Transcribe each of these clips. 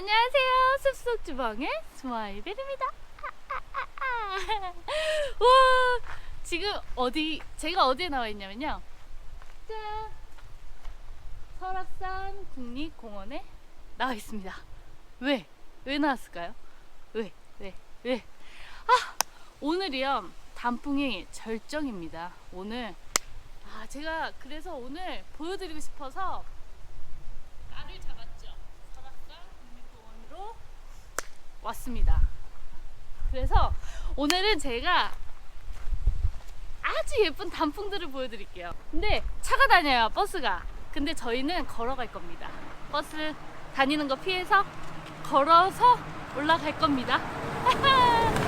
안녕하세요. 숲속 주방의 스마일벨입니다. 와, 지금 어디 제가 어디에 나와 있냐면요. 짠. 설악산 국립공원에 나와 있습니다. 왜? 왜 나왔을까요? 왜? 왜? 왜? 아, 오늘이요. 단풍이 절정입니다. 오늘 아, 제가 그래서 오늘 보여드리고 싶어서 날을 잡았죠. 설악산 국립공원으로 왔습니다. 그래서 오늘은 제가 아주 예쁜 단풍들을 보여드릴게요. 근데 차가 다녀요, 버스가. 근데 저희는 걸어갈 겁니다. 버스 다니는 거 피해서 걸어서 올라갈 겁니다.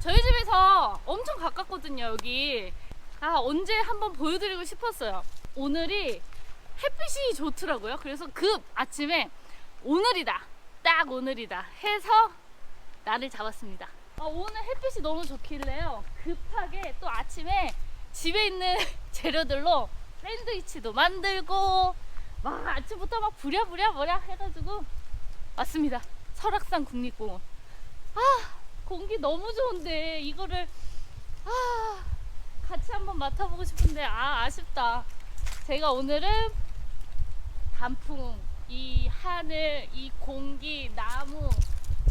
저희 집에서 엄청 가깝거든요, 여기. 아, 언제 한번 보여드리고 싶었어요. 오늘이 햇빛이 좋더라고요. 그래서 급 아침에 오늘이다. 딱 오늘이다. 해서 날을 잡았습니다. 아, 오늘 햇빛이 너무 좋길래요. 급하게 또 아침에 집에 있는 재료들로 샌드위치도 만들고 막 아침부터 막 부랴부랴 뭐랴 해가지고 왔습니다. 설악산 국립공원. 아 공기 너무 좋은데 이거를 아 같이 한번 맡아보고 싶은데 아 아쉽다. 제가 오늘은 단풍, 이 하늘, 이 공기, 나무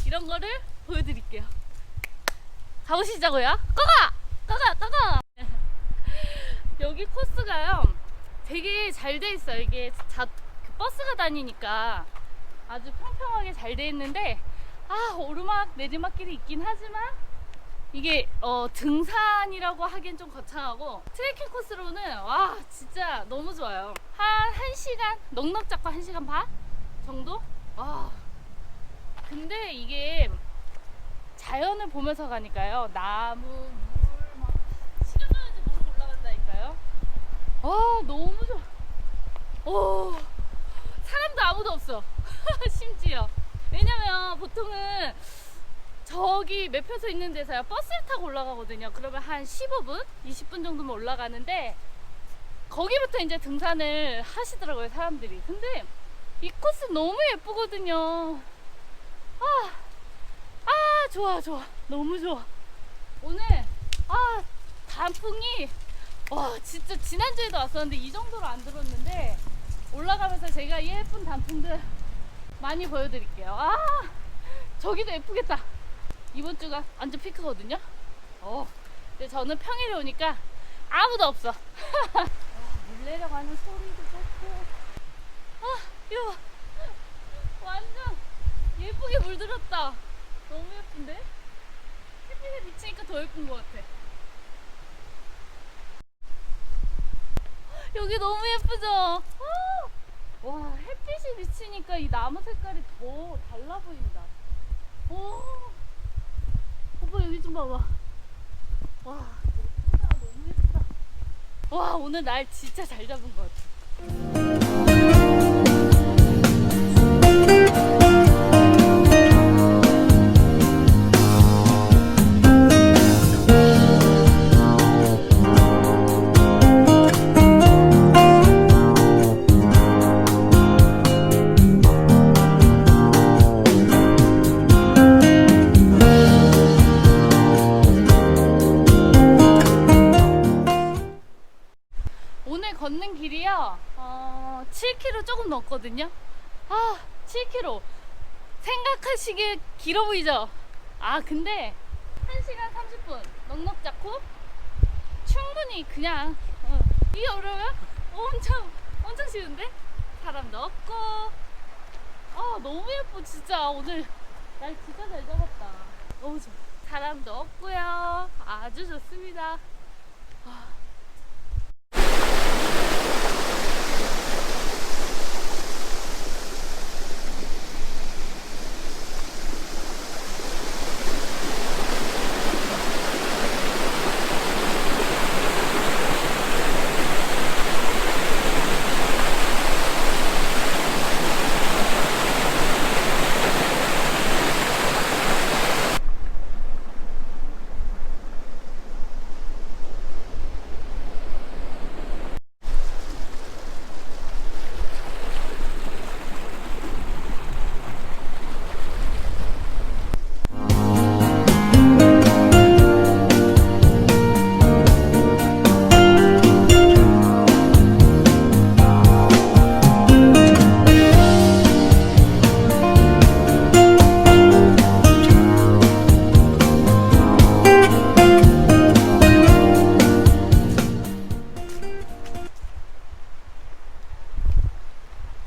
이런 거를 보여드릴게요. 가보시자고요. 꺼가! 꺼가! 꺼가! 여기 코스가요. 되게 잘 돼 있어요. 이게 자, 그 버스가 다니니까 아주 평평하게 잘 돼 있는데 아 오르막 내리막길이 있긴 하지만 이게 어, 등산이라고 하기엔 좀 거창하고 트레킹 코스로는 와 진짜 너무 좋아요. 한 1시간 넉넉 잡고 1시간 반 정도? 와 근데 이게 자연을 보면서 가니까요. 나무, 물, 막 시간 가는지 모르고 올라간다니까요. 아 너무 좋아. 오 사람도 아무도 없어. 심지어 왜냐면 보통은 저기 매표소 있는 데서요 버스를 타고 올라가거든요. 그러면 한 15분, 20분 정도면 올라가는데 거기부터 이제 등산을 하시더라고요 사람들이. 근데 이 코스 너무 예쁘거든요. 아, 아 좋아 좋아 너무 좋아. 오늘 아 단풍이 와 진짜 지난주에도 왔었는데 이 정도로 안 들었는데 올라가면서 제가 이 예쁜 단풍들 많이 보여드릴게요. 아 저기도 예쁘겠다. 이번 주가 완전 피크거든요. 어, 근데 저는 평일에 오니까 아무도 없어. 아, 물 내려가는 소리도 좋고. 아, 이거 봐. 완전 예쁘게 물들었다. 너무 예쁜데? 햇빛에 비치니까 더 예쁜 것 같아. 여기 너무 예쁘죠? 아! 와, 햇빛이 비치니까 이 나무 색깔이 더 달라 보인다. 오, 오빠 여기 좀 봐봐. 와. 너무 예쁘다. 와, 오늘 날 진짜 잘 잡은 것 같아. 7km 조금 넘거든요. 아, 7km. 생각하시기에 길어 보이죠? 아, 근데 1시간 30분 넉넉 잡고 충분히 그냥 어, 이게 어려워요? 엄청, 엄청 쉬운데? 사람도 없고. 아, 너무 예뻐, 진짜. 오늘 날 진짜 잘 잡았다. 너무 좋아. 사람도 없고요. 아주 좋습니다.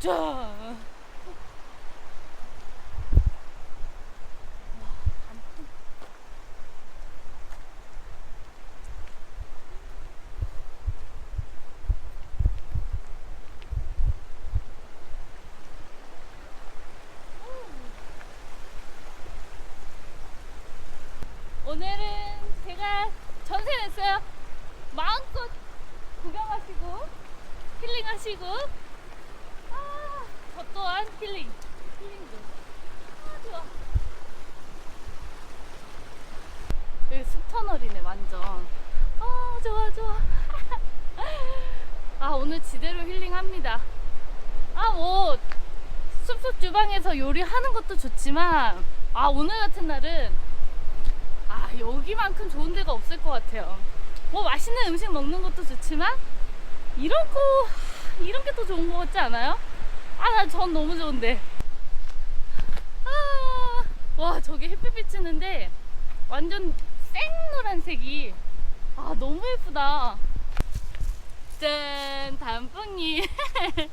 쫙. 오늘은 제가 전세 냈어요. 마음껏 구경하시고 힐링하시고 또한 힐링. 힐링도. 아 좋아. 여기 숲터널이네 완전. 아 좋아 좋아. 아 오늘 지대로 힐링합니다. 아 뭐 숲속 주방에서 요리하는 것도 좋지만 아 오늘 같은 날은 아 여기만큼 좋은 데가 없을 것 같아요. 뭐 맛있는 음식 먹는 것도 좋지만 이런 거 이런 게 더 좋은 것 같지 않아요? 아나전 너무 좋은데. 아, 와 저기 햇빛 비치는데 완전 생노란색이. 아 너무 예쁘다. 짠 단풍잎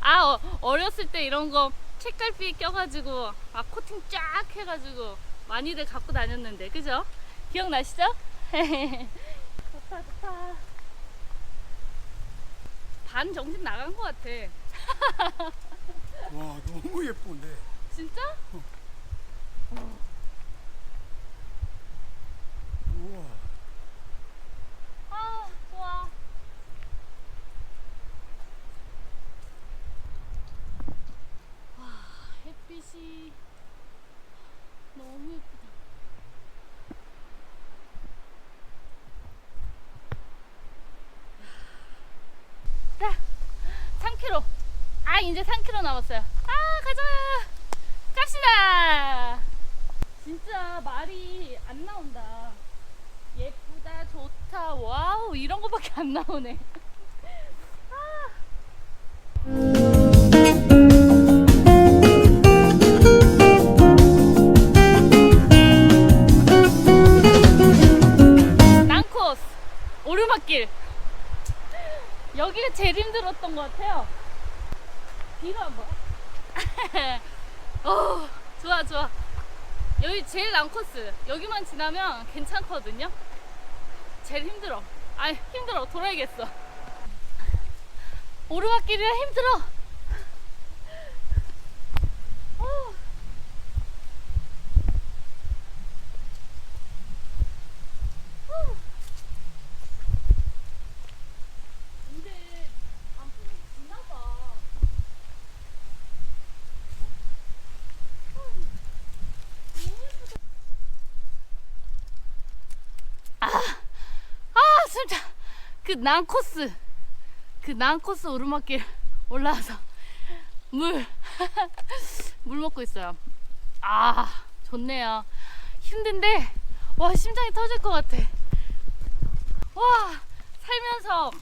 아 어, 어렸을 때 이런 거 책갈피 껴가지고 아 코팅 쫙 해가지고 많이들 갖고 다녔는데 그죠? 기억나시죠? 좋다 좋다. 반 정신 나간 것 같아 와 너무 예쁜데. 진짜? 우와. 아 좋아. 와 햇빛이 너무 예쁘다 자 3km 아 이제 3km 남았어요. 아 가자 갑시다. 진짜 말이 안 나온다. 예쁘다 좋다 와우 이런 거밖에 안 나오네. 아. 오르막길. 여기가 제일 힘들었던 것 같아요 뒤로 한번 어 좋아 좋아. 여기 제일 난 코스. 여기만 지나면 괜찮거든요? 제일 힘들어. 아 힘들어. 돌아야겠어. 오르막길이라 힘들어 어. 어. 근데 단풍이 지나가 아 진짜 그 난코스. 그 난코스 오르막길 올라와서 물 물 먹고 있어요. 아 좋네요. 힘든데 와 심장이 터질 것 같아. 와 살면서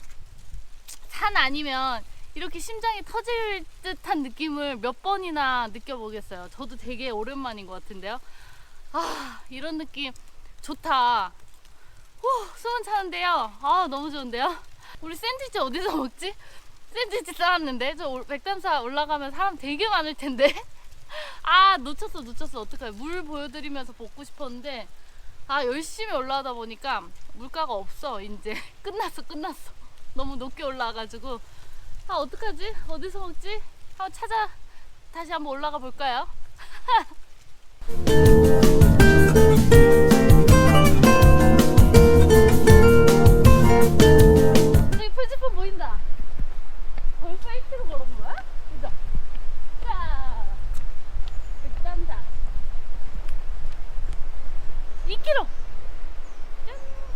산 아니면 이렇게 심장이 터질 듯한 느낌을 몇 번이나 느껴보겠어요. 저도 되게 오랜만인 것 같은데요. 아 이런 느낌 좋다 후, 숨은 차는데요. 아, 너무 좋은데요? 우리 샌드위치 어디서 먹지? 샌드위치 싸왔는데? 저 올- 백담사 올라가면 사람 되게 많을 텐데? 아, 놓쳤어, 놓쳤어. 어떡해. 물 보여드리면서 먹고 싶었는데, 아, 열심히 올라가다 보니까 물가가 없어, 이제. 끝났어, 끝났어. 너무 높게 올라와가지고. 아, 어떡하지? 어디서 먹지? 한번 찾아, 다시 한번 올라가 볼까요?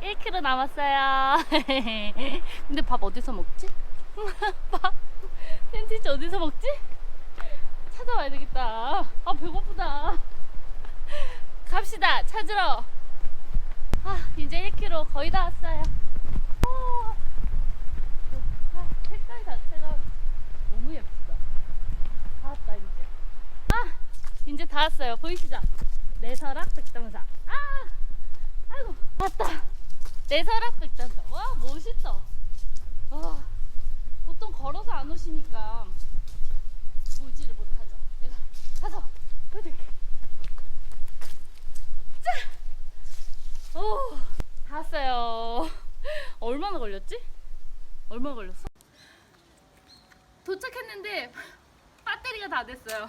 1km 남았어요. 근데 밥 어디서 먹지? 밥? 샌드위치 어디서 먹지? 찾아와야 되겠다. 아, 배고프다. 갑시다. 찾으러. 아, 이제 1km 거의 다 왔어요. 어. 아, 색깔 자체가 너무 예쁘다. 다 왔다, 이제. 아, 이제 다 왔어요. 보이시죠? 내 설악 백당사. 아, 아이고, 왔다. 내설악 백당사. 와, 멋있다. 와, 보통 걸어서 안 오시니까 보지를 못하죠. 내가 가서 보여드릴게. 짠! 오, 다 왔어요. 얼마나 걸렸지? 얼마 걸렸어? 도착했는데 배터리가 다 됐어요.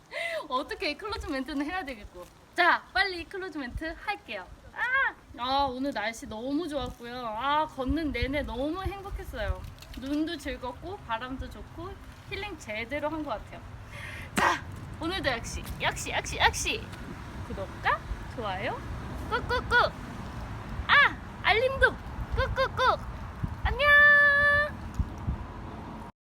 어떻게 클로즈 멘트는 해야 되겠고. 자, 빨리 클로즈 멘트 할게요. 아, 아 오늘 날씨 너무 좋았고요. 아 걷는 내내 너무 행복했어요. 눈도 즐겁고 바람도 좋고 힐링 제대로 한 것 같아요. 자, 오늘도 역시 역시 역시 역시 구독과 좋아요 꾹꾹꾹 아 알림도 꾹꾹꾹.